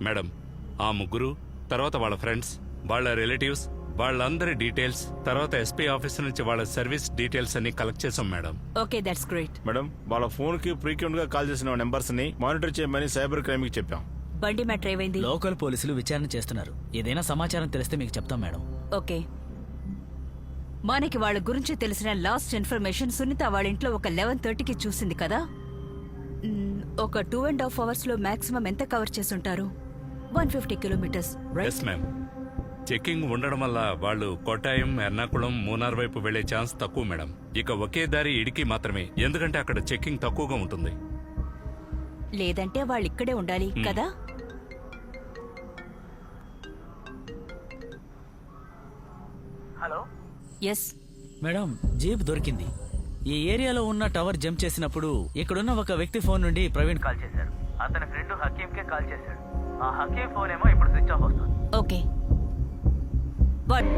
Madam ఆ ముగ్గురు తర్వాత వాళ్ళ ఫ్రెండ్స్ వాళ్ళ రిలేటివ్స్ వాళ్ళందరి డీటెయిల్స్ తర్వాత ఎస్పీ ఆఫీస్ నుంచి వాళ్ళ సర్వీస్ డీటెయిల్స్ అన్ని కలెక్ట్ చేసాం madam. Okay that's great. Madam వాళ్ళ ఫోన్కి ఫ్రీక్వెంట్గా కాల్ చేసిన నెంబర్స్ని మానిటర్ చేయమని సైబర్ క్రైమ్కి చెప్పాం. బండి మ్యాటర్ ఏమైంది? లోకల్ పోలీసులు విచారణ చేస్తున్నారు. ఏదైనా సమాచారం తెలిస్తే మీకు చెప్తాం మేడం. ఓకే. మనకి వాళ్ళ గురించి తెలిసిన లాస్ట్ ఇన్ఫర్మేషన్ సునీత వాళ్ళ ఇంట్లో ఒక లెవెన్ థర్టీకి చూసింది కదా? ఒక టూ అండ్ హాఫ్ అవర్స్లో మాక్సిమం ఎంత కవర్ చేసుంటారు one fifty kilometres right yes ma'am checking ఉండడం వల్ల వాళ్ళు కొట్టాయం ఎర్నాకుళం మూనార్ వైపు వెళ్ళే ఛాన్స్ తక్కువ మేడం ఇక ఒకే దారి ఇడికి మాత్రమే. ఎందుకంటే అక్కడ చెకింగ్ తక్కువగా ఉంటుంది. లేదంటే వాళ్ళు ఇక్కడే ఉండాలి కదా? హలో ఎస్ మేడం జీప్ దొరికింది. ఈ ఏరియాలో ఉన్న టవర్ జంప్ చేసినప్పుడు ఇక్కడున్న ఒక వ్యక్తి ఫోన్ నుండి ప్రవీణ్ కాల్ చేశాడు అతని ఫ్రెండ్ హకీం కే కాల్ చేశాడు. ఆ హకీ ఫోన్ ఏమో ఇప్పుడు స్విచ్ ఆఫ్ వస్తుంది. ఓకే. బట్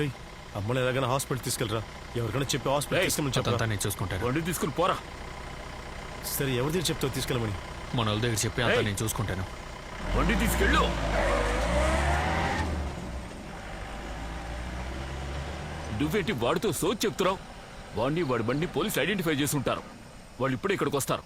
రే అమ్మని ఎలాగైనా హాస్పిటల్ తీసుకెళ్ళరా. ఎవరికైనా చెప్పి హాస్పిటల్ తీసుకెళ్ళమని అదంతా చెప్పరా. నేను చూసుకుంటాను బండి తీసుకుని పోరా. సరే ఎవరి దగ్గర చెప్తావు తీసుకెళ్ళమని? మన వాళ్ళ దగ్గర చెప్పి అంతా ఏయ్. నేను చూసుకుంటాను. బండి తీసుకెళ్ళు. నువ్వేంటి వాడితో సోచ్ చెప్తున్నావు? వాడిని వాడి బండి పోలీస్ ఐడెంటిఫై చేసి ఉంటారు. వాళ్ళు ఇప్పుడే ఇక్కడికి వస్తారు.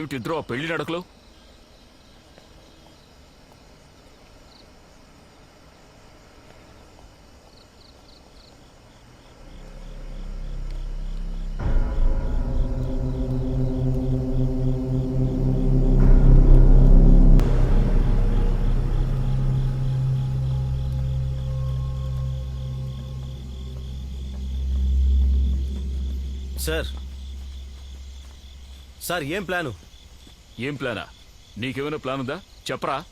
ఏమిటిద్దరూ ఆ పెళ్ళి నడకలు? సార్. సార్ ఏం ప్లాను? ఏం ప్లానా? నీకేమైనా ప్లాన్ ఉందా చెప్పరా.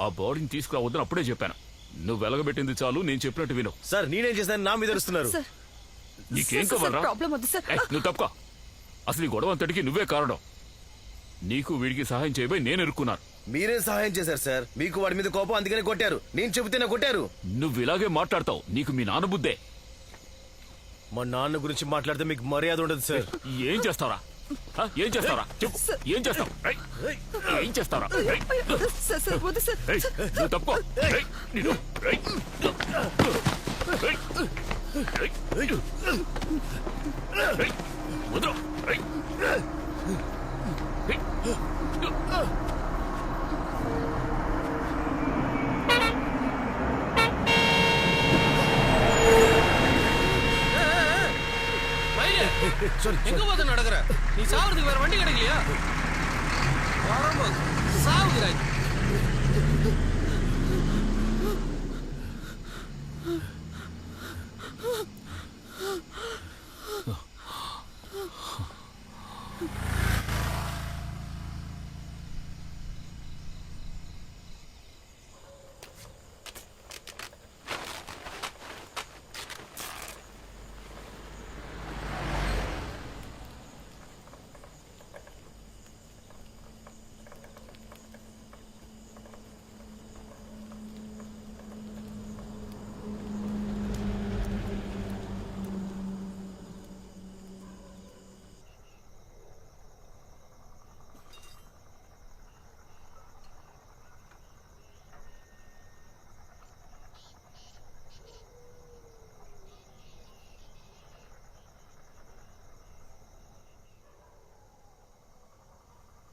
ఆ బాడీని తీసుకురావద్దని అప్పుడే చెప్పాను. నువ్వు వెలగబెట్టింది చాలు నేను చెప్పినట్టు విను. సార్ నేనేం చేశాను నా మీద అరుస్తున్నారు. సార్. నీకేం కావాలరా? ప్రాబ్లం వద్దు సార్. ఏయ్, నువ్వు తప్పుకో. అసలు ఈ గొడవ అంతటికి నువ్వే కారణం. నీకు వీడికి సహాయం చేయబోయి నేను ఇరుక్కున్నాను. మీరేం సహాయం చేశారు సార్? మీకు వాడి మీద కోపం అందుకనే కొట్టారు. నేను చెబితేనే కొట్టారు. నువ్వు ఇలాగే మాట్లాడతావు. నీకు మీ నాన్న బుద్ధే. మా నాన్న గురించి మాట్లాడితే మీకు మర్యాద ఉండదు సార్. ఏం చేస్తావరా? ఏం చేస్తావరా చెప్పు ఏం చేస్తావు ఏం ఏయ్, నువ్వు తప్పుకో ఏయ్, వదరు, சாரி எங்க போது நடக்கிற? நீ சாவறதுக்கு வேற வண்டி கிடைக்கலையா? வரும்போது சாவுகிறாய்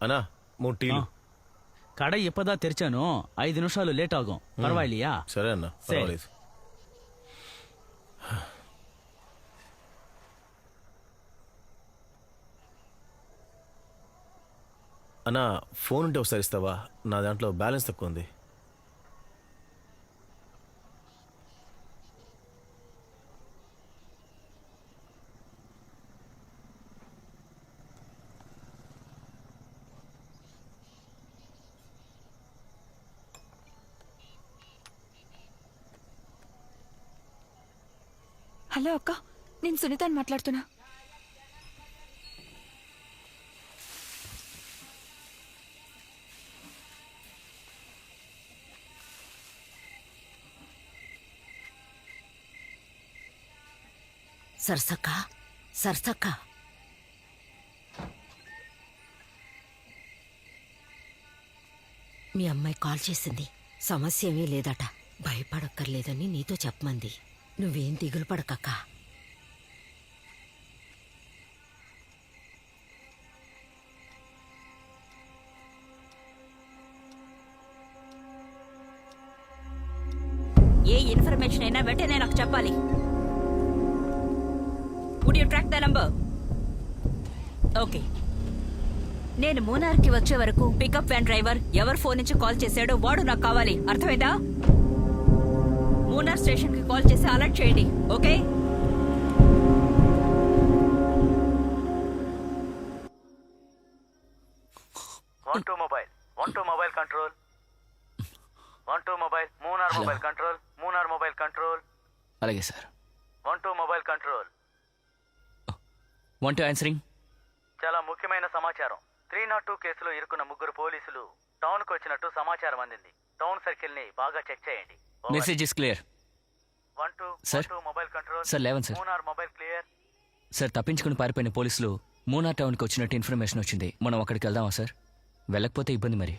అనా మూడు టీలు. కడ ఎప్పదా తెరిచాను ఐదు నిమిషాలు లేట్ ఆగం. పర్వాలియా? సరే అన్న అన్నా ఫోన్ ఉంటే ఒకసారి ఇస్తావా? నా దాంట్లో బ్యాలెన్స్ తక్కువ ఉంది. హలో అక్క నేను సునీతని మాట్లాడుతున్నా. సరసక్క సరసక్క. మీ అమ్మాయి కాల్ చేసింది. సమస్య ఏమీ లేదట. భయపడక్కర్లేదని నీతో చెప్పమంది. నువ్వేం దిగులు పడకక్క. ఏ ఇన్ఫర్మేషన్ అయినా వెంటనే నాకు చెప్పాలి. Would you track the number okay నేను మూనార్కి వచ్చే వరకు పికప్ వ్యాన్ డ్రైవర్ ఎవరు ఫోన్ నుంచి కాల్ చేశాడో వాడు నాకు కావాలి. అర్థమైందా? మూనార్ స్టేషన్కి కాల్ చేసి అలర్ట్ చేయండి okay one two mobile one two mobile control one two mobile Munnar mobile control Munnar mobile control అలాగే sir. One two mobile control one two answering చాలా ముఖ్యమైన సమాచారం. త్రీ నాట్ టూ కేసులో ఇరుకున్న ముగ్గురు పోలీసులు టౌన్కు వచ్చినట్టు సమాచారం అందింది. టౌన్ సర్కిల్ని బాగా చెక్ చేయండి. Message is clear one two Sir. Two mobile control sir eleven sir Munnar mobile clear sir తప్పించుకుని పారిపోయిన పోలీసులు మూనా టౌన్కి వచ్చినట్టు ఇన్ఫర్మేషన్ వచ్చింది. మనం అక్కడికి వెళ్దామా సార్ వెళ్ళకపోతే ఇబ్బంది మరి.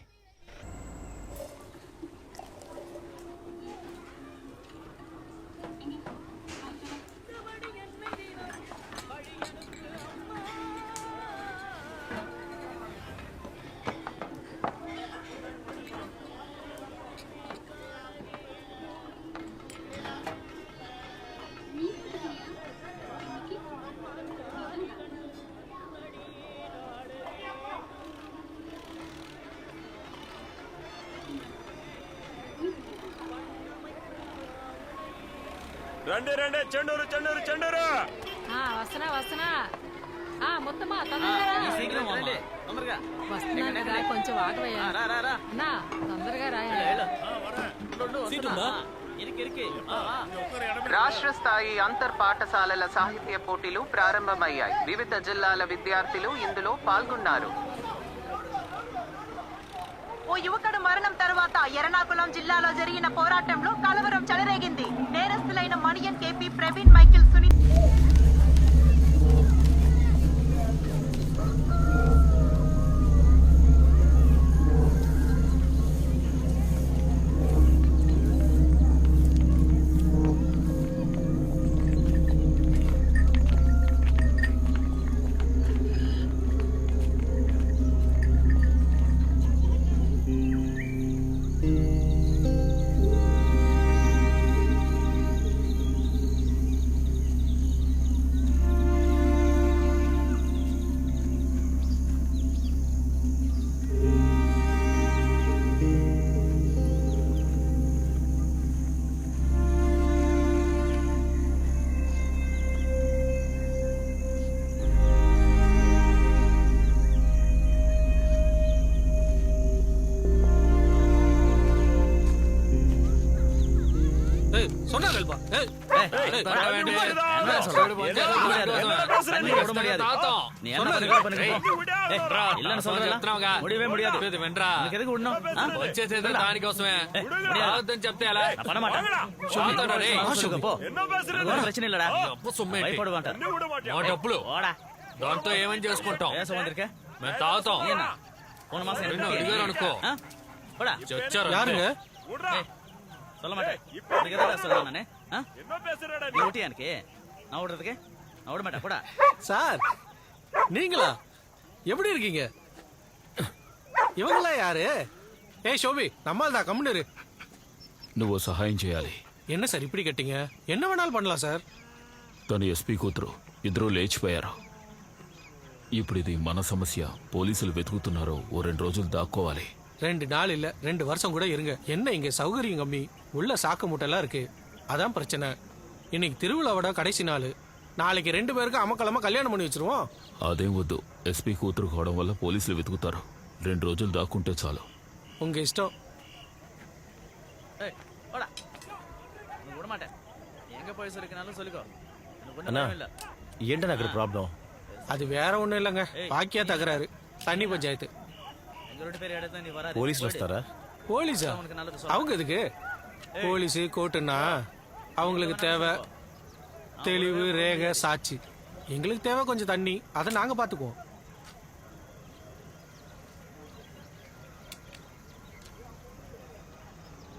రండి రండి చెండూరు చెండూరు చెండూరు. వస్తున్నా వస్తున్నా. ఆ. వస్తున్నా కొంచెం ఆగవయ్యా రా, రా. అన్నా తొందరగా ఇరికి, ఇరికి. రాష్ట్ర స్థాయి అంతర్ పాఠశాలల సాహిత్య పోటీలు ప్రారంభమయ్యాయి. వివిధ జిల్లాల విద్యార్థులు ఇందులో పాల్గొన్నారు. ఓ యువకుడు మరణం తర్వాత ఎర్నాకుళం జిల్లాలో జరిగిన పోరాటంలో కలవరం చెలరేగింది. నేరస్తులైన మణియన్ కేపీ ప్రవీణ్ మైకిల్ సునీత్ பண்ண மாட்டேன். తాగుతాడా రే? சொல்லுங்க, పో. ஒண்ணும் பிரச்சனை இல்லடா డబ్బు సొమ్మేంటి? భయపడమంటారు మా డబ్బులు ఓడా దాంతో ఏమని చేసుకుంటాం பேச வந்திருக்க మేము తాగుతాం நீ என்ன போன மாசம் నిన్ను எனக்கு అడిగారు అనుకో ஆ? போடா చచ్చారు யாருங்க சொல்ல மாட்டேன் அதுக்கு எதாவது சொல்ல நானு ஆ? நீ விட்டியா எனக்கு நான் விடுறதுக்கு நான் விட மாட்டேன் போடா சார் நீங்களா எப்படி இருக்கீங்க இவங்களா யாரு ஏய் ஷோபி நம்மால் தான் கம்முனு నువ్వు సహాయం చేయాలి என்ன சார் இப்படி கேட்டீங்க என்ன வேணாலும் பண்ணலாம் சார் తను ఎస్పీ కూతురు ఇద్దరూ లేచిపోయారు ఇప్పుడు ఇది మన సమస్య పోలీసులు వెతుకుతున్నారు ఓ రెండు రోజులు దాక్కోవాలి ரெண்டு நாள் இல்ல ரெண்டு வருஷம் கூட இருங்க என்ன இங்க சௌகரியம் கம்மி உள்ள சாக்கு மூட்டைலாம் இருக்கு அதான் பிரச்சனை இன்னைக்கு திருவிழாவோட கடைசி நாள் நாளைக்கு ரெண்டு பேருக்கு அமக்கலமா கல்யாணம் பண்ணி வச்சிருவோம் అదేం వద్దు ఎస్పీ కూతురు కావడం వల్ల పోలీసులు వెతుకుతారు రెండు రోజులు దాక్కుంటే చాలు உங்க இஷ்டம் ஏய், வாடா. உனக்கு விட மாட்டேன் எங்க போய் சொல்லிக்கனாலும் சொல்லிக்கோ எனக்கு ஒண்ணும் అన్నా பயம் இல்ல. ఏంటన్నా అక్కడ ప్రాబ్లం அது வேற ஒண்ணும் இல்லைங்க பாக்கியா தகராறு தண்ணி పోలీసులు వస్తారా போலீஸா உனக்கு நல்லது சொல்றேன். அவங்க எதுக்கு போலீஸ் கோர்ட்டுன்னா அவங்களுக்கு தேவை தெளிவு ரேகை சாட்சி எங்களுக்கு தேவை கொஞ்சம் தண்ணி அதை நாங்க பாத்துக்குவோம்